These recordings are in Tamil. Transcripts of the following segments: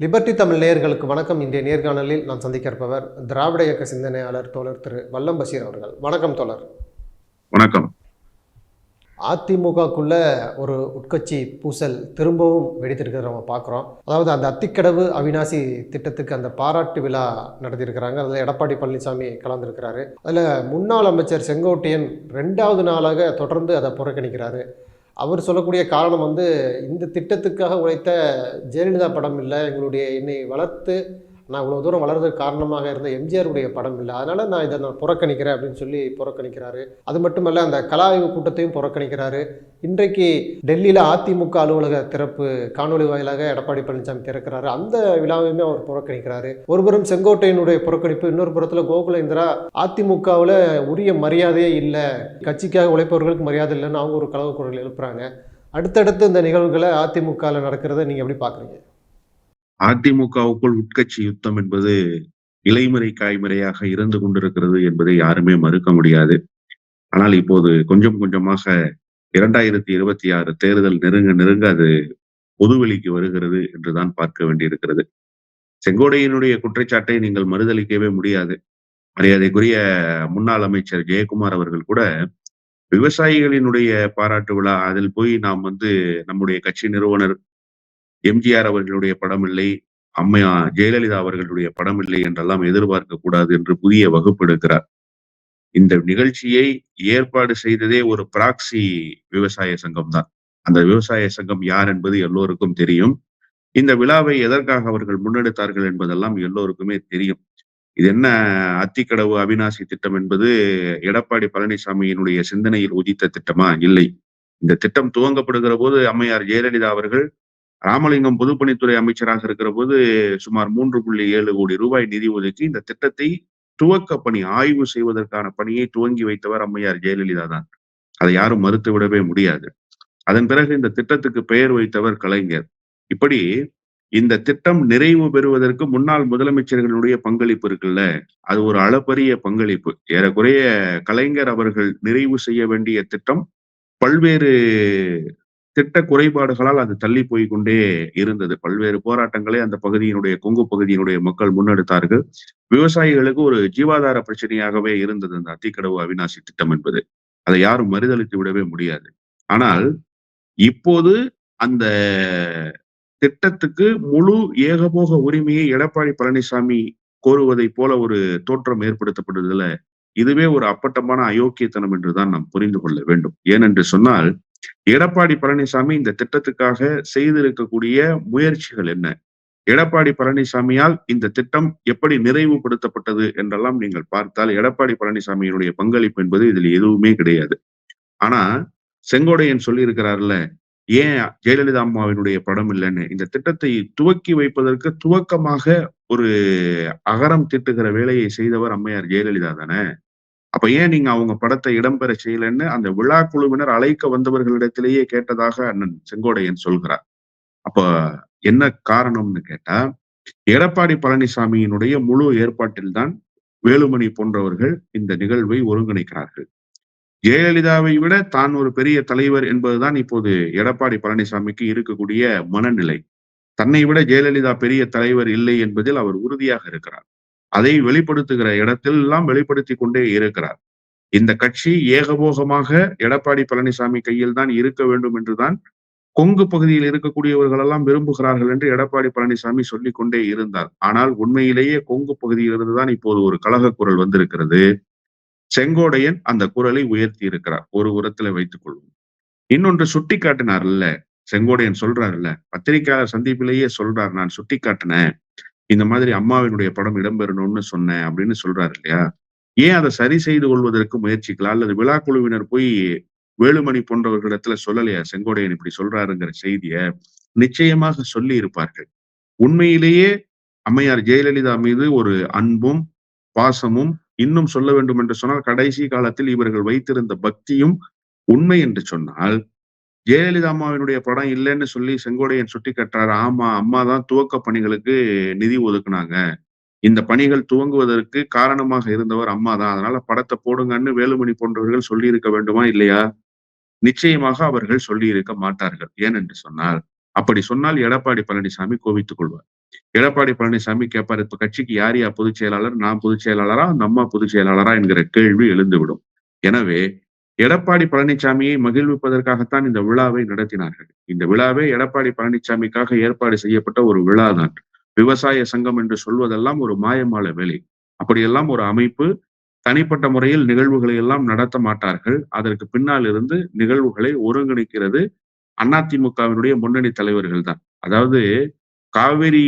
லிபர்டி தமிழ் நேயர்களுக்கு வணக்கம். இன்றைய நேர்காணலில் நான் சந்திக்க இருப்பவர் திராவிட இயக்க சிந்தனையாளர் தோழர் திரு வல்லம் பஷீர் அவர்கள். வணக்கம் தோழர். வணக்கம். அதிமுகக்குள்ள ஒரு உட்கட்சி பூசல் திரும்பவும் வெடித்திருக்கிறத நம்ம பார்க்குறோம். அதாவது அந்த அத்திக்கடவு அவினாசி திட்டத்துக்கு அந்த பாராட்டு விழா நடத்தியிருக்கிறாங்க. அதில் எடப்பாடி பழனிசாமி கலந்துருக்கிறாரு. அதில் முன்னாள் அமைச்சர் செங்கோட்டையன் ரெண்டாவது நாளாக தொடர்ந்து அதை புறக்கணிக்கிறாரு. அவர் சொல்லக்கூடிய காரணம் வந்து இந்த திட்டத்துக்காக உழைத்த ஜெயலலிதா படம் இல்லை எங்களுடைய என்னை வளர்த்து நான் இவ்வளோ தூரம் வளர்றதுக்கு காரணமாக இருந்த எம்ஜிஆருடைய படம் இல்லை. அதனால் நான் இதை நான் புறக்கணிக்கிறேன் அப்படின்னு சொல்லி புறக்கணிக்கிறாரு. அது மட்டுமல்ல அந்த கலாய்வு கூட்டத்தையும் புறக்கணிக்கிறாரு. இன்றைக்கு டெல்லியில் அதிமுக அலுவலக திறப்பு காணொலி வாயிலாக எடப்பாடி பழனிசாமி திறக்கிறாரு. அந்த விழாவையுமே அவர் புறக்கணிக்கிறாரு. ஒருபுறம் செங்கோட்டையினுடைய புறக்கணிப்பு இன்னொரு புறத்தில் கோகுலேந்திரா அதிமுகவில் உரிய மரியாதையே இல்லை. கட்சிக்காக உழைப்பவர்களுக்கு மரியாதை இல்லைன்னு அவங்க ஒரு கலவு குரல் எழுப்புறாங்க. அடுத்தடுத்து இந்த நிகழ்வுகளை அதிமுகவில் நடக்கிறத நீங்கள் எப்படி பார்க்குறீங்க அதிமுகவுக்குள் உட்கட்சி யுத்தம் என்பது இலைமறை காய்மறையாக இருந்து கொண்டிருக்கிறது என்பதை யாருமே மறுக்க முடியாது. ஆனால் இப்போது கொஞ்சம் கொஞ்சமாக இரண்டாயிரத்தி இருபத்தி ஆறு தேர்தல் நெருங்க நெருங்க அது பொதுவெளிக்கு வருகிறது என்றுதான் பார்க்க வேண்டியிருக்கிறது. செங்கோடையினுடைய குற்றச்சாட்டை நீங்கள் மறுதளிக்கவே முடியாது. மரியாதைக்குரிய முன்னாள் அமைச்சர் ஜெயக்குமார் அவர்கள் கூட விவசாயிகளினுடைய பாராட்டு விழா அதில் போய் நாம் வந்து நம்முடைய கட்சி நிறுவனர் எம்ஜிஆர் அவர்களுடைய படம் இல்லை அம்மையா ஜெயலலிதா அவர்களுடைய படம் இல்லை என்றெல்லாம் எதிர்பார்க்க கூடாது என்று புதிய வகுப்பு எடுக்கிறார். இந்த நிகழ்ச்சியை ஏற்பாடு செய்ததே ஒரு பிராக்சி விவசாய சங்கம் தான். அந்த விவசாய சங்கம் யார் என்பது எல்லோருக்கும் தெரியும். இந்த விழாவை எதற்காக அவர்கள் முன்னெடுத்தார்கள் என்பதெல்லாம் எல்லோருக்குமே தெரியும். இது என்ன அத்திக்கடவு அவினாசி திட்டம் என்பது எடப்பாடி பழனிசாமியினுடைய சிந்தனையில் உதித்த திட்டமா? இல்லை. இந்த திட்டம் துவங்கப்படுகிற போது அம்மையார் ஜெயலலிதா அவர்கள் ராமலிங்கம் பொதுப்பணித்துறை அமைச்சராக இருக்கிற போது சுமார் மூன்று புள்ளி ஏழு கோடி ரூபாய் நிதி ஒதுக்கி இந்த திட்டத்தை துவக்க பணி ஆய்வு செய்வதற்கான பணியை துவங்கி வைத்தவர் அம்மையார் ஜெயலலிதா தான். அதை யாரும் மறுத்து விடவே முடியாது. அதன் பிறகு இந்த திட்டத்துக்கு பெயர் வைத்தவர் கலைஞர். இப்படி இந்த திட்டம் நிறைவு பெறுவதற்கு முன்னாள் முதலமைச்சர்களுடைய பங்களிப்பு இருக்குல்ல அது ஒரு அளப்பரிய பங்களிப்பு. ஏறக்குறைய கலைஞர் அவர்கள் நிறைவு செய்ய வேண்டிய திட்டம் பல்வேறு திட்ட குறைபாடுகளால் அது தள்ளி போய் கொண்டே இருந்தது. பல்வேறு போராட்டங்களை அந்த பகுதியினுடைய கொங்கு பகுதியினுடைய மக்கள் முன்னெடுத்தார்கள். விவசாயிகளுக்கு ஒரு ஜீவாதார பிரச்சனையாகவே இருந்தது அந்த அத்திக்கடவு அவினாசி திட்டம் என்பது. அதை யாரும் மறுதளித்து விடவே முடியாது. ஆனால் இப்போது அந்த திட்டத்துக்கு முழு ஏகபோக உரிமையை எடப்பாடி பழனிசாமி கோருவதை போல ஒரு தோற்றம் ஏற்படுத்தப்படுவதில் இதுவே ஒரு அப்பட்டமான அயோக்கியத்தனம் என்றுதான் நாம் புரிந்து கொள்ள வேண்டும். ஏனென்று சொன்னால் எடப்பாடி பழனிசாமி இந்த திட்டத்துக்காக செய்திருக்கக்கூடிய முயற்சிகள் என்ன? எடப்பாடி பழனிசாமியால் இந்த திட்டம் எப்படி நிறைவுபடுத்தப்பட்டது என்றெல்லாம் நீங்கள் பார்த்தால் எடப்பாடி பழனிசாமியினுடைய பங்களிப்பு என்பது இதில் எதுவுமே கிடையாது. ஆனா செங்கோடையன் சொல்லியிருக்கிறார்ல ஏன் ஜெயலலிதா அம்மாவினுடைய படம் இல்லைன்னு? இந்த திட்டத்தை துவக்கி வைப்பதற்கு துவக்கமாக ஒரு அகரம் திட்டுகிற வேலையை செய்தவர் அம்மையார் ஜெயலலிதா தானே? அப்ப ஏன் நீங்க அவங்க படத்தை இடம்பெற செய்யலன்னு அந்த விழா குழுவினர் அழைக்க வந்தவர்களிடத்திலேயே கேட்டதாக அண்ணன் செங்கோடையன் சொல்கிறார். அப்ப என்ன காரணம்னு கேட்டா எடப்பாடி பழனிசாமியினுடைய முழு ஏற்பாட்டில் தான் வேலுமணி போன்றவர்கள் இந்த நிகழ்வை ஒருங்கிணைக்கிறார்கள். ஜெயலலிதாவை விட தான் ஒரு பெரிய தலைவர் என்பதுதான் இப்போது எடப்பாடி பழனிசாமிக்கு இருக்கக்கூடிய மனநிலை. தன்னை விட ஜெயலலிதா பெரிய தலைவர் இல்லை என்பதில் அவர் உறுதியாக இருக்கிறார். அதை வெளிப்படுத்துகிற இடத்தெல்லாம் வெளிப்படுத்தி கொண்டே இருக்கிறார். இந்த கட்சி ஏகபோகமாக எடப்பாடி பழனிசாமி கையில் தான் இருக்க வேண்டும் என்றுதான் கொங்கு பகுதியில் இருக்கக்கூடியவர்கள் எல்லாம் விரும்புகிறார்கள் என்று எடப்பாடி பழனிசாமி சொல்லிக் கொண்டே இருந்தார். ஆனால் உண்மையிலேயே கொங்கு பகுதியிலிருந்து தான் இப்போது ஒரு கழக குரல் வந்திருக்கிறது. செங்கோடையன் அந்த குரலை உயர்த்தி இருக்கிறார். ஒரு உரத்துல வைத்துக் கொள்வோம். இன்னொன்று சுட்டி காட்டினார்ல செங்கோடையன் சொல்றாருல்ல பத்திரிகையாளர் சந்திப்பிலேயே சொல்றார் நான் சுட்டி காட்டினேன் இந்த மாதிரி அம்மாவினுடைய படம் இடம்பெறணும்னு சொன்னேன் அப்படின்னு சொல்றாரு இல்லையா? ஏன் அதை சரி செய்து கொள்வதற்கு முயற்சிக்கலாம் அல்லது விழா குழுவினர் போய் வேலுமணி போன்றவர்களிடத்துல சொல்லலையா? செங்கோடையன் இப்படி சொல்றாருங்கிற செய்திய நிச்சயமாக சொல்லி இருப்பார்கள். உண்மையிலேயே அம்மையார் ஜெயலலிதா மீது ஒரு அன்பும் பாசமும் இன்னும் சொல்ல வேண்டும் என்று சொன்னால் கடைசி காலத்தில் இவர்கள் வைத்திருந்த பக்தியும் உண்மை என்று சொன்னால் ஜெயலலிதா அம்மாவினுடைய படம் இல்லைன்னு சொல்லி செங்கோடையன் சுட்டி கட்டுறாரு. ஆமா அம்மா தான் துவக்க பணிகளுக்கு நிதி ஒதுக்குனாங்க. இந்த பணிகள் துவங்குவதற்கு காரணமாக இருந்தவர் அம்மா தான். அதனால படத்தை போடுங்கன்னு வேலுமணி போன்றவர்கள் சொல்லி இருக்க வேண்டுமா இல்லையா? நிச்சயமாக அவர்கள் சொல்லி இருக்க மாட்டார்கள் ஏனென்று சொன்னால் அப்படி சொன்னால் எடப்பாடி பழனிசாமி கோவித்துக் கொள்வார். எடப்பாடி பழனிசாமி கேட்பார் இப்ப கட்சிக்கு யார் யார் பொதுச் செயலாளர்? நான் பொதுச் செயலாளரா? அந்த அம்மா பொதுச் செயலாளரா? என்கிற கேள்வி எழுந்துவிடும். எனவே எடப்பாடி பழனிசாமியை மகிழ்விப்பதற்காகத்தான் இந்த விழாவை நடத்தினார்கள். இந்த விழாவே எடப்பாடி பழனிசாமிக்காக ஏற்பாடு செய்யப்பட்ட ஒரு விழா தான் விவசாய சங்கம் என்று சொல்வதெல்லாம் ஒரு மாயமால வேலை. அப்படியெல்லாம் ஒரு அமைப்பு தனிப்பட்ட முறையில் நிகழ்வுகளை எல்லாம் நடத்த மாட்டார்கள். அதற்கு பின்னால் இருந்து நிகழ்வுகளை ஒருங்கிணைக்கிறது அதிமுகவினுடைய முன்னணி தலைவர்கள் தான். அதாவது காவிரி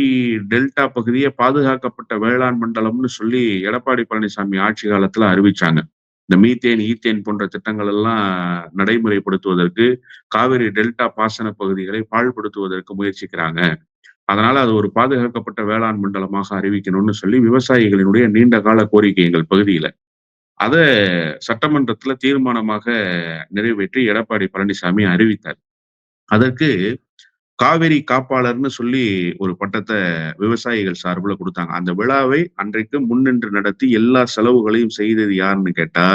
டெல்டா பகுதியை பாதுகாக்கப்பட்ட வேளாண் மண்டலம்னு சொல்லி எடப்பாடி பழனிசாமி ஆட்சி காலத்துல அறிவிச்சாங்க. இந்த மீத்தேன் ஈத்தேன் போன்ற திட்டங்கள் எல்லாம் நடைமுறைப்படுத்துவதற்கு காவிரி டெல்டா பாசன பகுதிகளை பாழ்படுத்துவதற்கு முயற்சிக்கிறாங்க. அதனால அது ஒரு பாதுகாக்கப்பட்ட வேளாண் மண்டலமாக அறிவிக்கணும்னு சொல்லி விவசாயிகளினுடைய நீண்ட கால கோரிக்கை எங்கள் பகுதியில. அத சட்டமன்றத்துல தீர்மானமாக நிறைவேற்றி எடப்பாடி பழனிசாமி அறிவித்தார். அதற்கு காவிரி காப்பாளர்னு சொல்லி ஒரு பட்டத்தை விவசாயிகள் சார்பில் கொடுத்தாங்க. அந்த விழாவை அன்றைக்கு முன்னின்று நடத்தி எல்லா செலவுகளையும் செய்தது யாருன்னு கேட்டா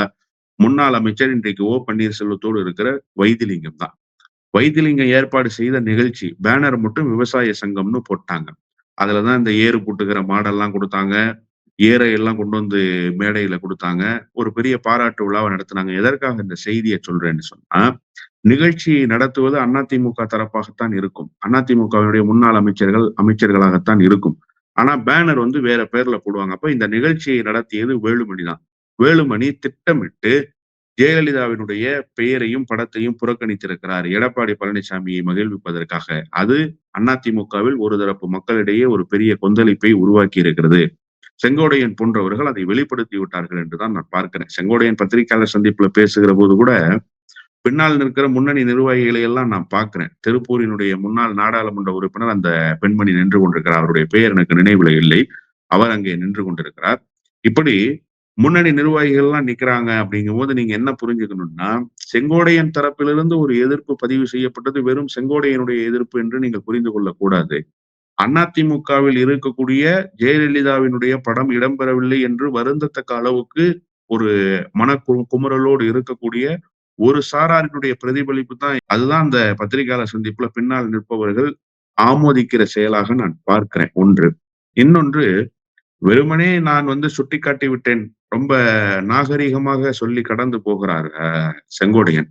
முன்னாள் அமைச்சர் இன்றைக்கு ஓ பன்னீர்செல்வத்தோடு இருக்கிற வைத்திலிங்கம் தான். வைத்திலிங்கம் ஏற்பாடு செய்த நிகழ்ச்சி பேனர் மட்டும் விவசாய சங்கம்னு போட்டாங்க. அதுலதான் இந்த ஏறு பூட்டுகிற மாடெல்லாம் கொடுத்தாங்க. ஏரை எல்லாம் கொண்டு வந்து மேடையில கொடுத்தாங்க. ஒரு பெரிய பாராட்டு விழாவை நடத்தினாங்க. எதற்காக இந்த செய்தியை சொல்றேன்னு சொன்னா நிகழ்ச்சியை நடத்துவது அதிமுக தரப்பாகத்தான் இருக்கும். அதிமுகவினுடைய முன்னாள் அமைச்சர்கள் அமைச்சர்களாகத்தான் இருக்கும். ஆனா பேனர் வந்து வேற பேர்ல போடுவாங்க. அப்ப இந்த நிகழ்ச்சியை நடத்தியது வேலுமணி தான். வேலுமணி திட்டமிட்டு ஜெயலலிதாவினுடைய பெயரையும் படத்தையும் புறக்கணித்திருக்கிறார். எடப்பாடி பழனிசாமியை மகிழ்விப்பதற்காக. அது அதிமுகவில் ஒரு தரப்பு மக்களிடையே ஒரு பெரிய கொந்தளிப்பை உருவாக்கி இருக்கிறது செங்கோடையன் போன்றவர்கள் அதை வெளிப்படுத்தி விட்டார்கள் என்றுதான் நான் பார்க்கிறேன். செங்கோடையன் பத்திரிகையாளர் சந்திப்புல பேசுகிற போது கூட பின்னால் நிற்கிற முன்னணி நிர்வாகிகளை எல்லாம் நான் பார்க்கிறேன். திருப்பூரினுடைய முன்னாள் நாடாளுமன்ற உறுப்பினர் அந்த பெண்மணி நின்று கொண்டிருக்கிறார். அவருடைய பெயர் எனக்கு நினைவுல இல்லை. அவர் அங்கே நின்று கொண்டிருக்கிறார். இப்படி முன்னணி நிர்வாகிகள் எல்லாம் நிக்கிறாங்க அப்படிங்கும் போது நீங்க என்ன புரிஞ்சுக்கணும்னா செங்கோடையன் தரப்பிலிருந்து ஒரு எதிர்ப்பு பதிவு செய்யப்பட்டது வெறும் செங்கோடையனுடைய எதிர்ப்பு என்று நீங்கள் புரிந்து கொள்ளக்கூடாது. அதிமுகவில் இருக்கக்கூடிய ஜெயலலிதாவினுடைய படம் இடம்பெறவில்லை என்று வருந்தத்தக்க அளவுக்கு ஒரு மன குமுறலோடு இருக்கக்கூடிய ஒரு சாராரினுடைய பிரதிபலிப்பு தான் அதுதான் அந்த பத்திரிகையாளர் சந்திப்புல பின்னால் நிற்பவர்கள் ஆமோதிக்கிற செயலாக நான் பார்க்கிறேன். ஒன்று. இன்னொன்று வெறுமனே நான் வந்து சுட்டி காட்டி விட்டேன். ரொம்ப நாகரிகமாக சொல்லி கடந்து போகிறார் செங்கோடையன்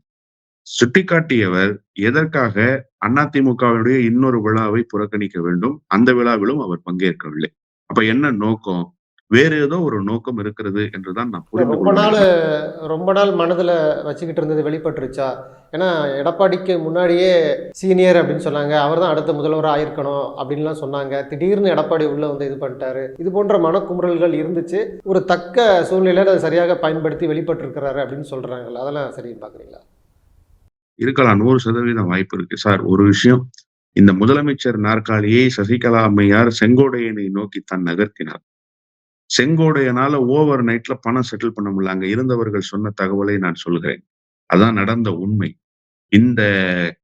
சுட்டிக்காட்டியவர் எதற்காக அதிமுகவினுடைய இன்னொரு விழாவை புறக்கணிக்க வேண்டும்? அந்த விழாவிலும் அவர் பங்கேற்கவில்லை. அப்ப என்ன நோக்கம்? வேற ஏதோ ஒரு நோக்கம் இருக்கிறது என்றுதான் நான் புரிந்து ரொம்ப நாள் ரொம்ப நாள் மனதில் வச்சுக்கிட்டு இருந்தது வெளிப்பட்டுருச்சா? ஏன்னா எடப்பாடிக்கு முன்னாடியே சீனியர் அப்படின்னு சொன்னாங்க அவர் தான் அடுத்த முதல்வராக ஆயிருக்கணும் அப்படின்லாம் சொன்னாங்க. திடீர்னு எடப்பாடி உள்ள வந்து இது பண்ணிட்டாரு. இது போன்ற மனக்குமுறல்கள் இருந்துச்சு. ஒரு தக்க சூழ்நிலையில் அதை சரியாக பயன்படுத்தி வெளிப்பட்டிருக்கிறாரு அப்படின்னு சொல்றாங்கல்ல. அதெல்லாம் சரின்னு பார்க்குறீங்களா இருக்கலாம். நூறு சதவீதம் வாய்ப்பு இருக்கு. சார் ஒரு விஷயம். இந்த முதலமைச்சர் நாற்காலியை சசிகலா அம்மையார் செங்கோடையனை நோக்கி தான் நகர்த்தினார். செங்கோடையனால ஓவர் நைட்ல பணம் செட்டில் பண்ண முடியல. அங்க இருந்தவர்கள் சொன்ன தகவலை நான் சொல்கிறேன். அதான் நடந்த உண்மை. இந்த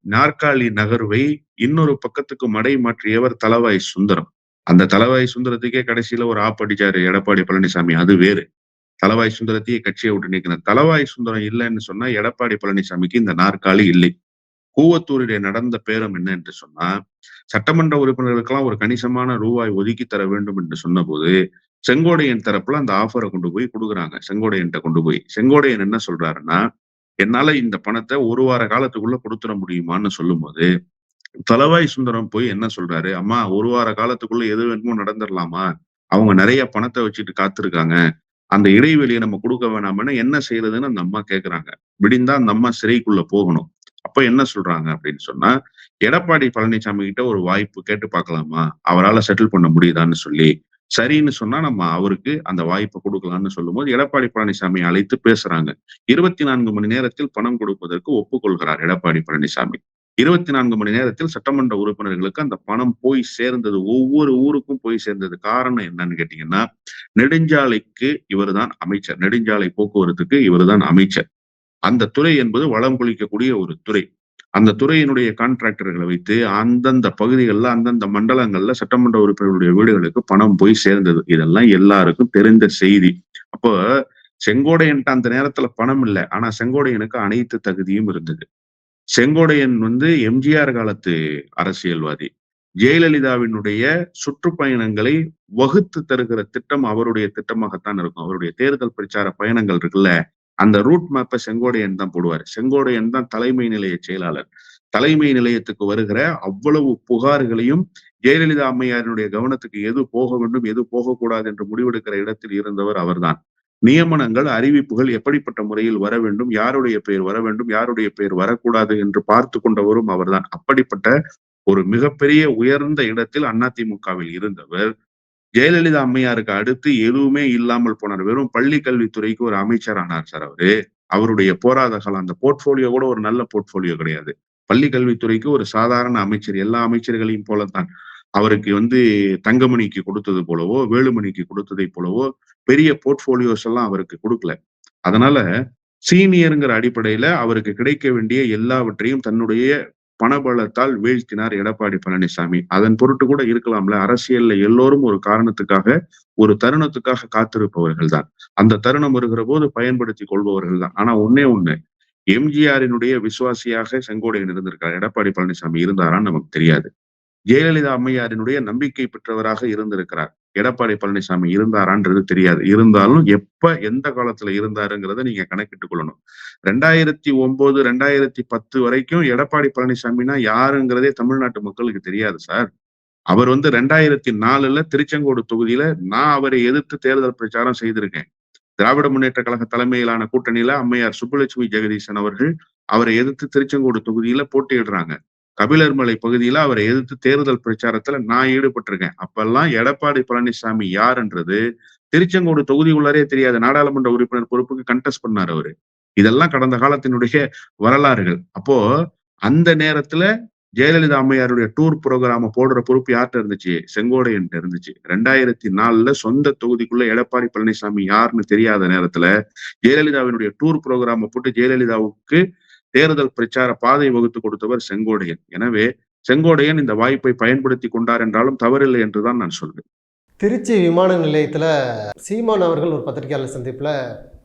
நாற்காலி நகர்வை இன்னொரு பக்கத்துக்கு மடை மாற்றியவர் தலவாய் சுந்தரம். அந்த தலவாய் சுந்தரத்துக்கே கடைசியில ஒரு ஆப் அடிச்சாரு எடப்பாடி பழனிசாமி. அது வேறு. தலவாய் சுந்தரத்தையே கட்சியை விட்டு நிற்கிறேன் தலவாய் சுந்தரம் இல்லைன்னு சொன்னா எடப்பாடி பழனிசாமிக்கு இந்த நாற்காலி இல்லை. கூவத்தூரிலே நடந்த பேரம் என்ன என்று சொன்னா சட்டமன்ற உறுப்பினர்களுக்கெல்லாம் ஒரு கணிசமான ரூபாய் ஒதுக்கி தர வேண்டும் என்று சொன்னபோது செங்கோடையன் தரப்புல அந்த ஆஃபரை கொண்டு போய் கொடுக்குறாங்க. செங்கோடையன்ட்ட கொண்டு போய். செங்கோடையன் என்ன சொல்றாருன்னா என்னால இந்த பணத்தை ஒரு வார காலத்துக்குள்ள கொடுத்துட முடியுமான்னு சொல்லும்போது தலவாய் சுந்தரம் போய் என்ன சொல்றாரு? அம்மா ஒரு வார காலத்துக்குள்ள எது வேணுமோ நடந்துடலாமா அவங்க நிறைய பணத்தை வச்சுட்டு காத்திருக்காங்க. அந்த இடைவெளியை நம்ம கொடுக்க வேணாம்னு என்ன செய்யறதுன்னு அந்த அம்மா கேக்குறாங்க. விடிந்தா அந்த அம்மா சிறைக்குள்ள போகணும். அப்ப என்ன சொல்றாங்க? அப்படின்னு சொன்னா எடப்பாடி பழனிசாமி கிட்ட ஒரு வாய்ப்பு கேட்டு பார்க்கலாமா? அவரால் செட்டில் பண்ண முடியுதான்னு சொல்லி சரின்னு சொன்னா நம்ம அவருக்கு அந்த வாய்ப்பை கொடுக்கலாம்னு சொல்லும் போது எடப்பாடி பழனிசாமி அழைத்து பேசுறாங்க. இருபத்தி நான்கு மணி நேரத்தில் பணம் கொடுப்பதற்கு ஒப்புக்கொள்கிறார் எடப்பாடி பழனிசாமி. இருபத்தி நான்கு மணி நேரத்தில் சட்டமன்ற உறுப்பினர்களுக்கு அந்த பணம் போய் சேர்ந்தது ஒவ்வொரு ஊருக்கும் போய் சேர்ந்தது காரணம் என்னன்னு கேட்டீங்கன்னா நெடுஞ்சாலைக்கு இவர்தான் அமைச்சர். நெடுஞ்சாலை போக்குவரத்துக்கு இவர்தான் அமைச்சர். அந்த துறை என்பது வளம் குளிக்கக்கூடிய ஒரு துறை. அந்த துறையினுடைய கான்ட்ராக்டர்களை வைத்து அந்தந்த பகுதிகளில் அந்தந்த மண்டலங்கள்ல சட்டமன்ற உறுப்பினர்களுடைய வீடுகளுக்கு பணம் போய் சேர்ந்தது. இதெல்லாம் எல்லாருக்கும் தெரிந்த செய்தி. அப்போ செங்கோடையன்ட்ட அந்த நேரத்துல பணம் இல்லை. ஆனா செங்கோடையனுக்கு அனைத்து தகுதியும் இருந்தது. செங்கோடையன் வந்து எம்ஜிஆர் காலத்து அரசியல்வாதி. ஜெயலலிதாவினுடைய சுற்றுப்பயணங்களை வகுத்து தருகிற திட்டம் அவருடைய திட்டமாகத்தான் இருக்கும். அவருடைய தேர்தல் பிரச்சார பயணங்கள் இருக்குல்ல அந்த ரூட் மேப்பை செங்கோடையன் தான் போடுவார். செங்கோடையன் தான் தலைமை நிலைய செயலாளர். தலைமை நிலையத்துக்கு வருகிற அவ்வளவு புகார்களையும் ஜெயலலிதா அம்மையாரினுடைய கவனத்துக்கு எது போக வேண்டும் எது போகக்கூடாது என்று முடிவெடுக்கிற இடத்தில் இருந்தவர் அவர்தான். நியமனங்கள் அறிவிப்புகள் எப்படிப்பட்ட முறையில் வர வேண்டும் யாருடைய பெயர் வர வேண்டும் யாருடைய பெயர் வரக்கூடாது என்று பார்த்து கொண்டவரும் அவர்தான். அப்படிப்பட்ட ஒரு மிகப்பெரிய உயர்ந்த இடத்தில் அதிமுகவில் இருந்தவர். ஜெயலலிதா அம்மையாருக்கு அடுத்து எதுவுமே இல்லாமல் போனார். வெறும் பள்ளி கல்வித்துறைக்கு ஒரு அமைச்சர் ஆனார் சார் அவரு. அவருடைய போராத காலம் அந்த போர்ட்போலியோ கூட ஒரு நல்ல போர்ட்போலியோ கிடையாது. பள்ளி கல்வித்துறைக்கு ஒரு சாதாரண அமைச்சர் எல்லா அமைச்சர்களையும் போலத்தான். அவருக்கு வந்து தங்கமணிக்கு கொடுத்தது போலவோ வேலுமணிக்கு கொடுத்ததை போலவோ பெரிய போர்ட்போலியோஸ் எல்லாம் அவருக்கு கொடுக்கல. அதனால சீனியருங்கிற அடிப்படையில அவருக்கு கிடைக்க வேண்டிய எல்லாவற்றையும் தன்னுடைய பணபலத்தால் வீழ்த்தினார் எடப்பாடி பழனிசாமி. அதன் பொருட்டு கூட இருக்கலாம்ல அரசியல்ல எல்லோரும் ஒரு காரணத்துக்காக ஒரு தருணத்துக்காக காத்திருப்பவர்கள் தான் அந்த தருணம் வருகிற போது பயன்படுத்தி கொள்பவர்கள் தான் ஆனா ஒன்னே ஒண்ணு எம்ஜிஆரினுடைய விசுவாசியாக செங்கோடையன் இருந்திருக்கார் எடப்பாடி பழனிசாமி இருந்தாரான்னு நமக்கு தெரியாது. ஜெயலலிதா அம்மையாரினுடைய நம்பிக்கை பெற்றவராக இருந்திருக்கிறார். எடப்பாடி பழனிசாமி இருந்தாரான்றது தெரியாது. இருந்தாலும் எப்ப எந்த காலத்துல இருந்தாருங்கிறத நீங்க கணக்கிட்டுக் கொள்ளணும். ரெண்டாயிரத்தி ஒன்பது ரெண்டாயிரத்தி பத்து வரைக்கும் எடப்பாடி பழனிசாமினா யாருங்கிறதே தமிழ்நாட்டு மக்களுக்கு தெரியாது சார். அவர் வந்து ரெண்டாயிரத்தி நாலுல திருச்செங்கோடு தொகுதியில நான் அவரை எதிர்த்து தேர்தல் பிரச்சாரம் செய்திருக்கேன். திராவிட முன்னேற்ற கழக தலைமையிலான கூட்டணியில அம்மையார் சுப்புலட்சுமி ஜெகதீசன் அவர்கள் அவரை எதிர்த்து திருச்செங்கோடு தொகுதியில போட்டியிடுறாங்க. கபிலர்மலை பகுதியில அவரை எதிர்த்து தேர்தல் பிரச்சாரத்துல நான் ஈடுபட்டிருக்கேன். அப்பெல்லாம் எடப்பாடி பழனிசாமி யாருன்றது திருச்செங்கோடு தொகுதி உள்ளாரே தெரியாத. நாடாளுமன்ற உறுப்பினர் பொறுப்புக்கு கண்டெஸ்ட் பண்ணார் அவரு. இதெல்லாம் கடந்த காலத்தினுடைய வரலாறுகள். அப்போ அந்த நேரத்துல ஜெயலலிதா அம்மையாருடைய டூர் ப்ரோக்ராம போடுற பொறுப்பு யார்கிட்ட இருந்துச்சு? செங்கோடையன் இருந்துச்சு. ரெண்டாயிரத்தி நாலுல சொந்த தொகுதிக்குள்ள எடப்பாடி பழனிசாமி யாருன்னு தெரியாத நேரத்துல ஜெயலலிதாவினுடைய டூர் ப்ரோக்ராம போட்டு ஜெயலலிதாவுக்கு தேர்தல் பிரச்சார பாதை வகுத்து கொடுத்தவர் செங்கோடையன். எனவே செங்கோடையன் இந்த வாய்ப்பை பயன்படுத்தி கொண்டார் என்றாலும் தவறில்லை என்றுதான் நான் சொல்வேன். திருச்சி விமான நிலையத்தில் சீமான் அவர்கள் ஒரு பத்திரிகையாளர் சந்திப்பில்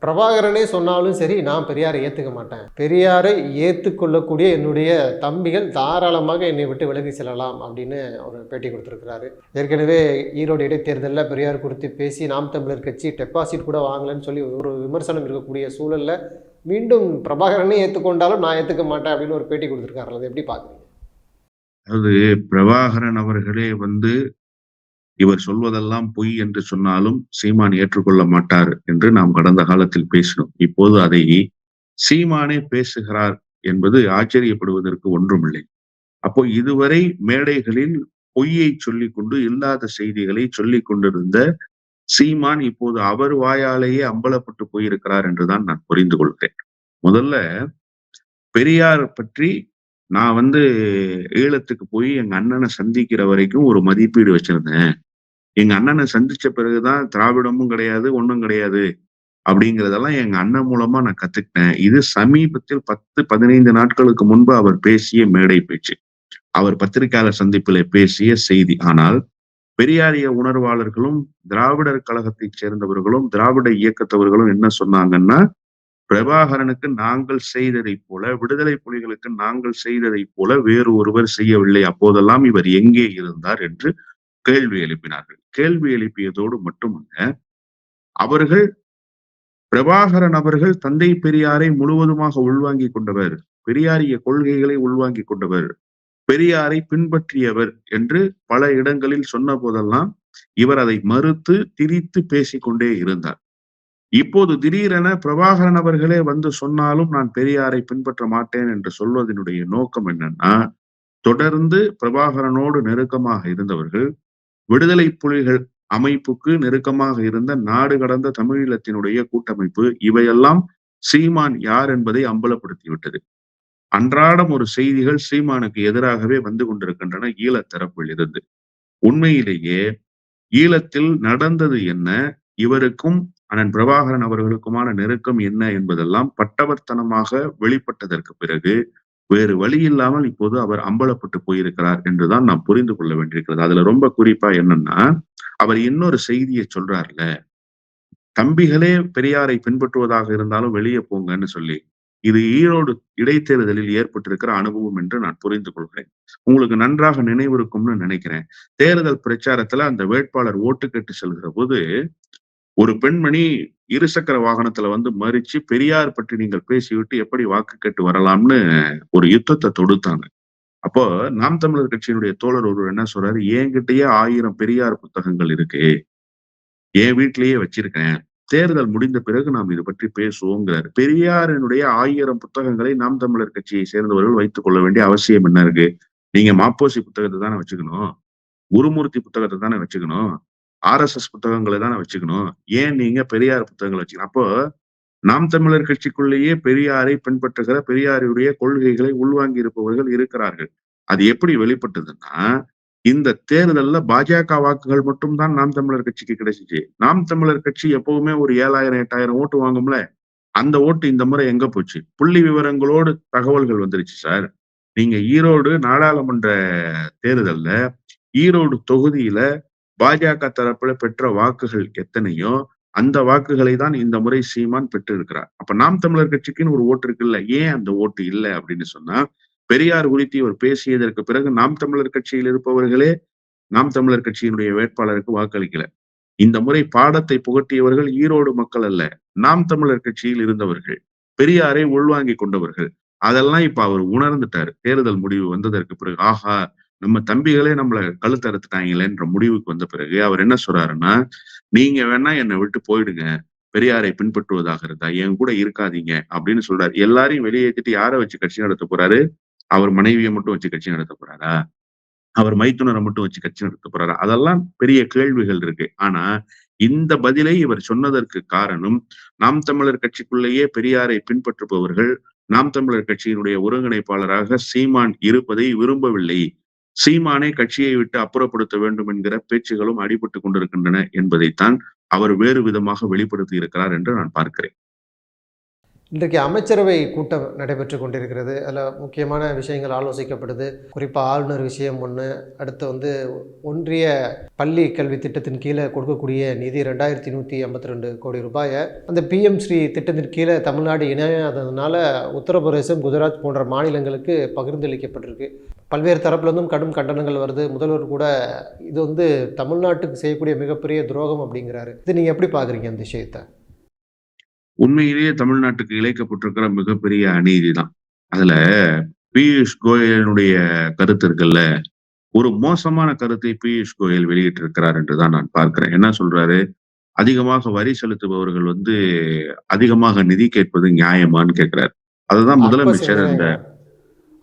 பிரபாகரனே சொன்னாலும் சரி நான் பெரியாரை ஏற்றுக்க மாட்டேன். பெரியாரை ஏற்றுக்கொள்ளக்கூடிய என்னுடைய தம்பிகள் தாராளமாக என்னை விட்டு விலகி செல்லலாம் அப்படின்னு ஒரு பேட்டி கொடுத்துருக்கிறாரு. ஏற்கனவே ஈரோடு இடைத்தேர்தலில் பெரியார் குறித்து பேசி நாம் தமிழர் கட்சி டெபாசிட் கூட வாங்கலைன்னு சொல்லி ஒரு விமர்சனம் இருக்கக்கூடிய சூழலில் மீண்டும் பிரபாகரனே ஏற்றுக்கொண்டாலும் நான் ஏற்றுக்க மாட்டேன் அப்படின்னு ஒரு பேட்டி கொடுத்துருக்காரு. அதை எப்படி பார்க்குறீங்க? அதாவது பிரபாகரன் அவர்களே வந்து இவர் சொல்வதெல்லாம் பொய் என்று சொன்னாலும் சீமான் ஏற்றுக்கொள்ள மாட்டார் என்று நாம் கடந்த காலத்தில் பேசினோம். இப்போது அதை சீமானே பேசுகிறார் என்பது ஆச்சரியப்படுவதற்கு ஒன்றுமில்லை. அப்போ இதுவரை மேடைகளில் பொய்யை சொல்லிக் கொண்டு இல்லாத செய்திகளை சொல்லிக் கொண்டிருந்த சீமான் இப்போது அவர் வாயாலேயே அம்பலப்பட்டு போயிருக்கிறார் என்றுதான் நான் புரிந்து கொள்கிறேன். முதல்ல பெரியார் பற்றி நான் வந்து ஈழத்துக்கு போய் எங்க அண்ணனை சந்திக்கிற வரைக்கும் ஒரு மதிப்பீடு வச்சிருந்தேன். எங்க அண்ணனை சந்திச்ச பிறகுதான் திராவிடமும் கிடையாது ஒண்ணும் கிடையாது அப்படிங்கிறதெல்லாம் எங்க அண்ணன் மூலமா நான் கத்துக்கிட்டேன். இது சமீபத்தில் பத்து பதினைந்து நாட்களுக்கு முன்பு அவர் பேசிய மேடை பேச்சு. அவர் பத்திரிகையாளர் சந்திப்பில் பேசிய செய்தி. ஆனால் பெரியாரிய உணர்வாளர்களும் திராவிடர் கழகத்தைச் சேர்ந்தவர்களும் திராவிட இயக்கத்தவர்களும் என்ன சொன்னாங்கன்னா பிரபாகரனுக்கு நாங்கள் செய்ததை போல விடுதலை புலிகளுக்கு நாங்கள் செய்ததை போல வேறு ஒருவர் செய்யவில்லை. அப்போதெல்லாம் இவர் எங்கே இருந்தார் என்று கேள்வி எழுப்பினார்கள். கேள்வி எழுப்பியதோடு மட்டுமல்ல அவர்கள் பிரபாகரன் அவர்கள் தந்தை பெரியாரை முழுவதுமாக உள்வாங்கி கொண்டவர். பெரியாரிய கொள்கைகளை உள்வாங்கி கொண்டவர். பெரியாரை பின்பற்றியவர் என்று பல இடங்களில் சொன்ன போதெல்லாம் இவர் அதை மறுத்து திரித்து பேசிக்கொண்டே இருந்தார். இப்போது திடீரென பிரபாகரன் அவர்களே வந்து சொன்னாலும் நான் பெரியாரை பின்பற்ற மாட்டேன் என்று சொல்வதனுடைய நோக்கம் என்னன்னா தொடர்ந்து பிரபாகரனோடு நெருக்கமாக இருந்தவர்கள் விடுதலை புலிகள் அமைப்புக்கு நெருக்கமாக இருந்த நாடு கடந்த தமிழீழத்தினுடைய கூட்டமைப்பு இவையெல்லாம் சீமான் யார் என்பதை அம்பலப்படுத்திவிட்டது. அன்றாடம் ஒரு செய்திகள் சீமானுக்கு எதிராகவே வந்து கொண்டிருக்கின்றன ஈழத் தரப்பில் இருந்து. உண்மையிலேயே ஈழத்தில் நடந்தது என்ன இவருக்கும் அண்ணன் பிரபாகரன் அவர்களுக்குமான நெருக்கம் என்ன என்பதெல்லாம் பட்டவர்த்தனமாக வெளிப்பட்டதற்கு பிறகு வேறு வழி இல்லாமல் இப்போது அவர் அம்பலப்பட்டு போயிருக்கிறார் என்றுதான் நாம் புரிந்து கொள்ள வேண்டியிருக்கிறது. அதுல ரொம்ப குறிப்பா என்னன்னா அவர் இன்னொரு செய்தியை சொல்றாருல தம்பிகளே பெரியாரை பின்பற்றுவதாக இருந்தாலும் வெளியே போங்கன்னு சொல்லி. இது ஈரோடு இடைத்தேர்தலில் ஏற்பட்டிருக்கிற அனுபவம் என்று நான் புரிந்து கொள்கிறேன். உங்களுக்கு நன்றாக நினைவிருக்கும்னு நினைக்கிறேன். தேர்தல் பிரச்சாரத்துல அந்த வேட்பாளர் ஓட்டு கேட்டு செல்கிற போது ஒரு பெண்மணி இருசக்கர வாகனத்துல வந்து மறிச்சு பெரியார் பற்றி நீங்கள் பேசிவிட்டு எப்படி வாக்கு கேட்டு வரலாம்னு ஒரு யுத்தத்தை தொடுத்தாங்க. அப்போ நாம் தமிழர் கட்சியினுடைய தோழர் ஒருவர் என்ன சொல்றாரு? என்கிட்டயே ஆயிரம் பெரியார் புத்தகங்கள் இருக்கு. என் வீட்டிலேயே வச்சிருக்கேன். தேர்தல் முடிந்த பிறகு நாம் இது பற்றி பேசுவோங்கிறார். பெரியாரினுடைய ஆயிரம் புத்தகங்களை நாம் தமிழர் கட்சியை சேர்ந்தவர்கள் வைத்துக் கொள்ள வேண்டிய அவசியம் என்ன இருக்கு? நீங்க மாப்போசி புத்தகத்தை தானே வச்சுக்கணும். குருமூர்த்தி புத்தகத்தை தானே வச்சுக்கணும். ஆர் எஸ் எஸ் புத்தகங்களை தானே வச்சுக்கணும். ஏன் நீங்க பெரியார் புத்தகங்களை வச்சுக்கணும்? அப்போ நாம் தமிழர் கட்சிக்குள்ளேயே பெரியாரை பின்பற்றுகிற பெரியாருடைய கொள்கைகளை உள்வாங்கி இருப்பவர்கள் இருக்கிறார்கள். அது எப்படி வெளிப்பட்டதுன்னா இந்த தேர்தல்ல பாஜக வாக்குகள் மட்டும்தான் நாம் தமிழர் கட்சிக்கு கிடைச்சிச்சு. நாம் தமிழர் கட்சி எப்பவுமே ஒரு ஏழாயிரம் எட்டாயிரம் ஓட்டு வாங்கும்ல? அந்த ஓட்டு இந்த முறை எங்க போச்சு? புள்ளி விவரங்களோடு தகவல்கள் வந்துருச்சு சார். நீங்க ஈரோடு நாடாளுமன்ற தேர்தல்ல ஈரோடு தொகுதியில பாஜக தரப்புல பெற்ற வாக்குகள் எத்தனையோ அந்த வாக்குகளை தான் இந்த முறை சீமான் பெற்று இருக்கிறார் அப்ப நாம் தமிழர் கட்சிக்குன்னு ஒரு ஓட்டு இருக்குல்ல? ஏன் அந்த ஓட்டு இல்லை அப்படின்னு சொன்னா பெரியார் குறித்து இவர் பேசியதற்கு பிறகு நாம் தமிழர் கட்சியில் இருப்பவர்களே நாம் தமிழர் கட்சியினுடைய வேட்பாளருக்கு வாக்களிக்கல. இந்த முறை பாடத்தை புகட்டியவர்கள் ஈரோடு மக்கள் அல்ல நாம் தமிழர் கட்சியில் இருந்தவர்கள் பெரியாரை உள்வாங்கி கொண்டவர்கள். அதெல்லாம் இப்ப அவர் உணர்ந்துட்டாரு. தேர்தல் முடிவு வந்ததற்கு பிறகு ஆஹா நம்ம தம்பிகளே நம்மளை கழுத்தறுத்துட்டாங்களேன்ற முடிவுக்கு வந்த பிறகு அவர் என்ன சொல்றாருன்னா நீங்க வேணா என்னை விட்டு போயிடுங்க. பெரியாரை பின்பற்றுவதாக இருந்தா என் கூட இருக்காதீங்க. அப்படின்னு சொல்றாரு. எல்லாரையும் வெளியேற்றிட்டு யாரை வச்சு கட்சி நடத்த போறாரு? அவர் மனைவியை மட்டும் வச்சு கட்சி நடத்த போறாரா? அவர் மைத்துனரை மட்டும் வச்சு கட்சி நடத்த போறாரா? அதெல்லாம் பெரிய கேள்விகள் இருக்கு. ஆனா இந்த பதிலை இவர் சொன்னதற்கு காரணம் நாம் தமிழர் கட்சிக்குள்ளேயே பெரியாரை பின்பற்றுபவர்கள் நாம் தமிழர் கட்சியினுடைய ஒருங்கிணைப்பாளராக சீமான் இருப்பதை விரும்பவில்லை. சீமானை கட்சியை விட்டு அப்புறப்படுத்த வேண்டும் என்கிற பேச்சுகளும் அடிபட்டு கொண்டிருக்கின்றன என்பதைத்தான் அவர் வேறு விதமாக வெளிப்படுத்தி இருக்கிறார் என்று நான் பார்க்கிறேன். இன்றைக்கு அமைச்சரவை கூட்டம் நடைபெற்று கொண்டிருக்கிறது. அதில் முக்கியமான விஷயங்கள் ஆலோசிக்கப்படுது. குறிப்பாக ஆளுநர் விஷயம் ஒன்று அடுத்து வந்து ஒன்றிய பள்ளி கல்வி திட்டத்தின் கீழே கொடுக்கக்கூடிய நிதி ரெண்டாயிரத்தி நூற்றி ஐம்பத்தி ரெண்டு கோடி ரூபாயை அந்த பிஎம் ஸ்ரீ திட்டத்தின் கீழே தமிழ்நாடு இணையாததுனால உத்தரப்பிரதேசம் குஜராத் போன்ற மாநிலங்களுக்கு பகிர்ந்தளிக்கப்பட்டிருக்கு. பல்வேறு தரப்புலேருந்தும் கடும் கண்டனங்கள் வருது. முதல்வர் கூட இது வந்து தமிழ்நாட்டுக்கு செய்யக்கூடிய மிகப்பெரிய துரோகம் அப்படிங்கிறாரு. இது நீங்கள் எப்படி பார்க்குறீங்க அந்த விஷயத்தை? உண்மையிலேயே தமிழ்நாட்டுக்கு இழைக்கப்பட்டிருக்கிற மிகப்பெரிய அநீதி தான் அதுல பியூஷ் கோயலுடைய கருத்து இருக்குல்ல? ஒரு மோசமான கருத்தை பியூஷ் கோயல் வெளியிட்டிருக்கிறார் என்றுதான் நான் பார்க்கிறேன். என்ன சொல்றாரு? அதிகமாக வரி செலுத்துபவர்கள் வந்து அதிகமாக நிதி கேட்பது நியாயமான்னு கேட்கிறார். அதுதான் முதலமைச்சர் அந்த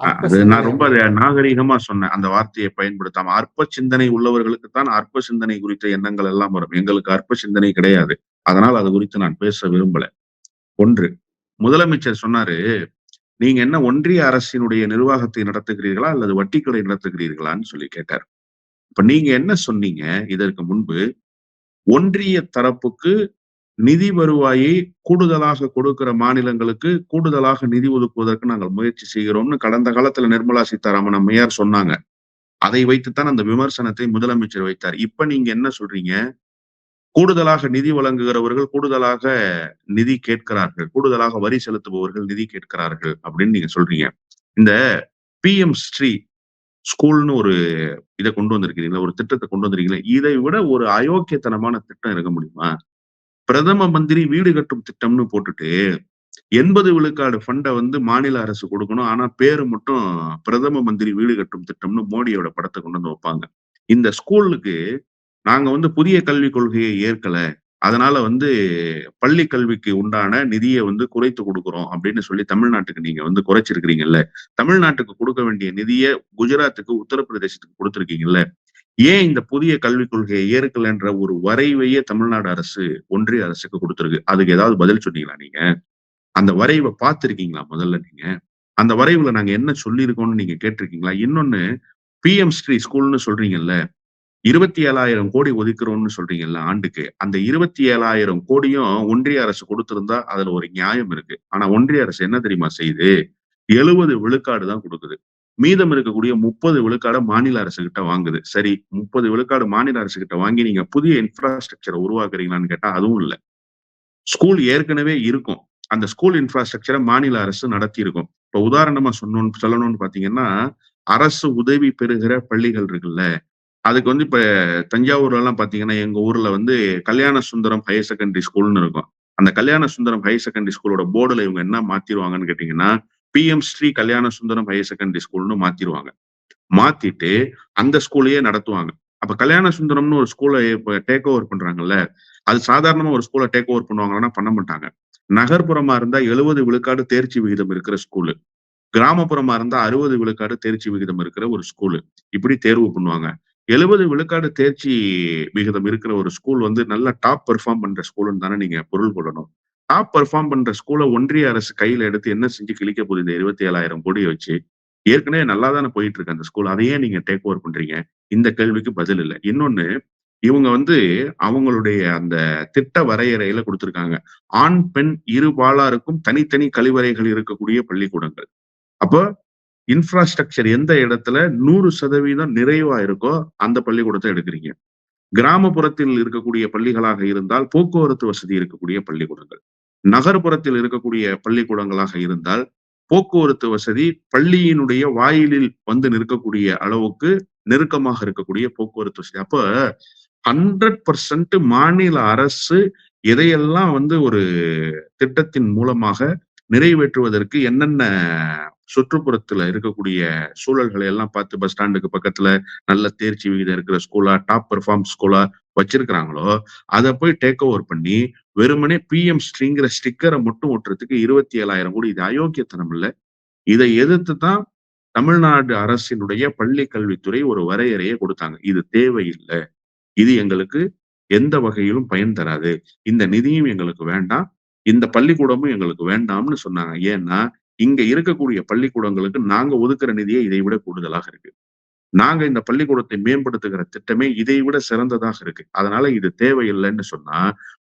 அது நான் ரொம்ப நாகரீகமா சொன்னேன். அந்த வார்த்தையை பயன்படுத்தாம அற்ப சிந்தனை உள்ளவர்களுக்கு தான் அற்ப சிந்தனை குறித்த எண்ணங்கள் எல்லாம் வரும். எங்களுக்கு அற்ப சிந்தனை கிடையாது. அதனால் அது குறித்து நான் பேச விரும்பல. ஒன்று. முதலமைச்சர் சொன்னாரு நீங்க என்ன ஒன்றிய அரசினுடைய நிர்வாகத்தை நடத்துகிறீர்களா அல்லது வட்டிக்கடை நடத்துகிறீர்களான்னு சொல்லி கேட்டார். இப்ப நீங்க என்ன சொன்னீங்க இதற்கு முன்பு? ஒன்றிய தரப்புக்கு நிதி வருவாயை கூடுதலாக கொடுக்கிற மாநிலங்களுக்கு கூடுதலாக நிதி ஒதுக்குவதற்கு நாங்கள் முயற்சி செய்கிறோம்னு கடந்த காலத்துல நிர்மலா சீதாராமன் அம்மையார் சொன்னாங்க. அதை வைத்துத்தான் அந்த விமர்சனத்தை முதலமைச்சர் வைத்தார். இப்ப நீங்க என்ன சொல்றீங்க? கூடுதலாக நிதி வழங்குகிறவர்கள் கூடுதலாக நிதி கேட்கிறார்கள். கூடுதலாக வரி செலுத்துபவர்கள் நிதி கேட்கிறார்கள் அப்படின்னு நீங்க சொல்றீங்க. இந்த பிஎம் ஸ்ரீ ஸ்கூல்னு ஒரு இதை கொண்டு வந்திருக்கிறீங்களா? ஒரு திட்டத்தை கொண்டு வந்திருக்கீங்களா இதை விட ஒரு அயோக்கியத்தனமான திட்டம் இருக்க முடியுமா? பிரதம மந்திரி வீடு கட்டும் திட்டம்னு போட்டுட்டு எண்பது விழுக்காடு ஃபண்டை வந்து மாநில அரசு கொடுக்கணும். ஆனா பேரு மட்டும் பிரதம மந்திரி வீடு கட்டும் திட்டம்னு மோடியோட படத்தை கொண்டு வந்து வைப்பாங்க. இந்த ஸ்கூலுக்கு நாங்க வந்து புதிய கல்விக் கொள்கையை ஏற்கல. அதனால வந்து பள்ளி கல்விக்கு உண்டான நிதியை வந்து குறைத்து கொடுக்குறோம் அப்படின்னு சொல்லி தமிழ்நாட்டுக்கு நீங்க வந்து குறைச்சிருக்கிறீங்கல்ல. தமிழ்நாட்டுக்கு கொடுக்க வேண்டிய நிதியை குஜராத்துக்கு உத்தரப்பிரதேசத்துக்கு கொடுத்துருக்கீங்கல்ல. ஏன் இந்த புதிய கல்விக் கொள்கையை ஏற்கலன்ற ஒரு வரைவையே தமிழ்நாடு அரசு ஒன்றிய அரசுக்கு கொடுத்துருக்கு? அதுக்கு ஏதாவது பதில் சொன்னீங்களா நீங்க? அந்த வரைவை பார்த்திருக்கீங்களா முதல்ல நீங்க? அந்த வரைவுல நாங்க என்ன சொல்லியிருக்கோம்னு நீங்க கேட்டிருக்கீங்களா? இன்னொன்னு பிஎம் ஸ்ரீ ஸ்கூல்னு சொல்றீங்கல்ல இருபத்தி ஏழாயிரம் கோடி ஒதுக்குறோம்னு சொல்றீங்கல்ல ஆண்டுக்கு. அந்த இருபத்தி ஏழாயிரம் கோடியும் ஒன்றிய அரசு கொடுத்திருந்தா அதுல ஒரு நியாயம் இருக்கு. ஆனா ஒன்றிய அரசு என்ன தெரியுமா செய்யுது? எழுபது விழுக்காடு தான் கொடுக்குது. மீதம் இருக்கக்கூடிய முப்பது விழுக்காடை மாநில அரசு கிட்ட வாங்குது. சரி முப்பது விழுக்காடு மாநில அரசு கிட்ட வாங்கி நீங்க புதிய இன்ஃப்ராஸ்ட்ரக்சரை உருவாக்குறீங்களான்னு கேட்டா அதுவும் இல்லை. ஸ்கூல் ஏற்கனவே இருக்கும். அந்த ஸ்கூல் இன்ஃப்ராஸ்ட்ரக்சரை மாநில அரசு நடத்தி இருக்கும் இப்ப உதாரணமா சொன்னோம் சொல்லணும்னு பாத்தீங்கன்னா அரசு உதவி பெறுகிற பள்ளிகள் இருக்குல்ல அதுக்கு வந்து இப்ப தஞ்சாவூர்ல எல்லாம் பாத்தீங்கன்னா எங்க ஊர்ல வந்து கல்யாண சுந்தரம் ஹையர் செகண்டரி ஸ்கூல்னு இருக்கும். அந்த கல்யாண சுந்தரம் ஹையர் செகண்டரி ஸ்கூலோட போர்டுல இவங்க என்ன மாத்திருவாங்கன்னு கேட்டீங்கன்னா PM Sri Kalyana Sundaram higher secondary ஸ்கூல்னு மாத்திருவாங்க. மாத்திட்டு அந்த ஸ்கூலையே நடத்துவாங்க. அப்ப கல்யாண சுந்தரம்னு ஒரு ஸ்கூலை இப்ப டேக் ஓவர் பண்றாங்கல்ல அது சாதாரணமா ஒரு ஸ்கூலை டேக் ஓவர் பண்ணுவாங்கன்னா பண்ண மாட்டாங்க. நகர்ப்புறமா இருந்தா எழுபது விழுக்காடு தேர்ச்சி விகிதம் இருக்கிற ஸ்கூலு கிராமப்புறமா இருந்தா அறுபது விழுக்காடு தேர்ச்சி விகிதம் இருக்கிற ஒரு ஸ்கூலு இப்படி தேர்வு பண்ணுவாங்க. எழுபது விழுக்காடு தேர்ச்சி விகிதம் இருக்கிற ஒரு ஸ்கூல் வந்து நல்லா டாப் பெர்ஃபார்ம் பண்ற ஸ்கூல்னு தானே நீங்க பொருள் கொள்ளணும் டாப் பெர்ஃபார்ம் பண்ற ஸ்கூலை ஒன்றிய அரசு கையில எடுத்து என்ன செஞ்சு கிழிக்க போகுது? இந்த இருபத்தி ஏழாயிரம் கோடியை வச்சு. ஏற்கனவே நல்லா தானே போயிட்டு இருக்கு அந்த ஸ்கூல் அதையே நீங்க டேக் ஓவர் பண்றீங்க. இந்த கேள்விக்கு பதில் இல்லை. இன்னொன்னு இவங்க வந்து அவங்களுடைய அந்த திட்ட வரையறையில கொடுத்திருக்காங்க. ஆண் பெண் இரு பாலாருக்கும் தனித்தனி கழிவறைகள் இருக்கக்கூடிய பள்ளிக்கூடங்கள். அப்போ இன்ஃப்ராஸ்ட்ரக்சர் எந்த இடத்துல நூறு சதவீதம் நிறைவா இருக்கோ அந்த பள்ளிக்கூடத்தை எடுக்கிறீங்க. கிராமப்புறத்தில் இருக்கக்கூடிய பள்ளிகளாக இருந்தால் போக்குவரத்து வசதி இருக்கக்கூடிய பள்ளிக்கூடங்கள். நகர்ப்புறத்தில் இருக்கக்கூடிய பள்ளிக்கூடங்களாக இருந்தால் போக்குவரத்து வசதி பள்ளியினுடைய வாயிலில் வந்து நிற்கக்கூடிய அளவுக்கு நெருக்கமாக இருக்கக்கூடிய போக்குவரத்து வசதி. அப்ப ஹண்ட்ரட் பர்சன்ட் மாநில அரசு எதையெல்லாம் வந்து ஒரு திட்டத்தின் மூலமாக நிறைவேற்றுவதற்கு என்னென்ன சுற்றுப்புறத்துல இருக்கக்கூடிய சூழல்களை எல்லாம் பார்த்து பஸ் ஸ்டாண்டுக்கு பக்கத்துல நல்ல தேர்ச்சி விகிதம் இருக்கிற ஸ்கூலா டாப் பெர்ஃபார்ம் ஸ்கூலா வச்சிருக்கிறாங்களோ அதை போய் டேக் ஓவர் பண்ணி வெறுமனே பிஎம் ஸ்ரீங்கிற ஸ்டிக்கரை மட்டும் ஒட்டுறதுக்கு இருபத்தி ஏழாயிரம் கோடி இது அயோக்கியத்தனம் இல்லை. இதை எதிர்த்து தான் தமிழ்நாடு அரசினுடைய பள்ளி கல்வித்துறை ஒரு வரையறையை கொடுத்தாங்க. இது தேவையில்லை. இது எங்களுக்கு எந்த வகையிலும் பயன் தராது. இந்த நிதியும் எங்களுக்கு வேண்டாம். இந்த பள்ளிக்கூடமும் எங்களுக்கு வேண்டாம்னு சொன்னாங்க. ஏன்னா இங்க இருக்கக்கூடிய பள்ளிக்கூடங்களுக்கு நாங்க ஒதுக்குற நிதியே இதை விட கூடுதலாக இருக்கு. நாங்க இந்த பள்ளிக்கூடத்தை மேம்படுத்துகிற திட்டமே இதை விட சிறந்ததாக இருக்கு. அதனால இது தேவையில்லைன்னு சொன்னா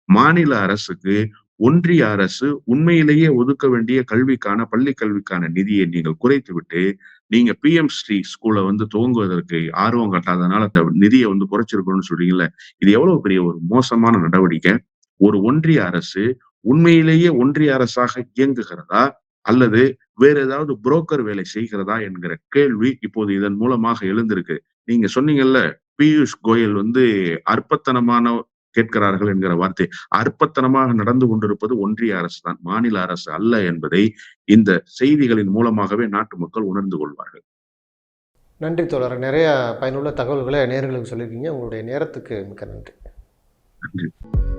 மாநில அரசுக்கு ஒன்றிய அரசு உண்மையிலேயே ஒதுக்க வேண்டிய கல்விக்கான பள்ளி கல்விக்கான நிதியை நீங்கள் குறைத்து விட்டு நீங்க பிஎம் ஸ்ரீ ஸ்கூலை வந்து துவங்குவதற்கு ஆர்வம் காட்டாதனால அந்த நிதியை வந்து குறைச்சிருக்கணும்னு சொல்றீங்கல்ல இது எவ்வளவு பெரிய ஒரு மோசமான நடவடிக்கை? ஒரு ஒன்றிய அரசு உண்மையிலேயே ஒன்றிய அரசாக இயங்குகிறதா? அல்லது வேற ஏதாவது புரோக்கர் வேலை செய்கிறதா என்கிற கேள்வி இப்போது இதன் மூலமாக எழுந்திருக்கு. நீங்க சொன்னீங்கல்ல பியூஷ் கோயல் வந்து அற்பத்தனமான கேட்கிறார்கள் என்கிற வார்த்தை. அற்பத்தனமாக நடந்து கொண்டிருப்பது ஒன்றிய அரசு தான் மாநில அரசு அல்ல என்பதை இந்த செய்திகளின் மூலமாகவே நாட்டு மக்கள் உணர்ந்து கொள்வார்கள். நன்றி தோழர். நிறைய பயனுள்ள தகவல்களை நேர்களுக்கு சொல்லியிருக்கீங்க. உங்களுடைய நேரத்துக்கு மிக்க நன்றி. நன்றி.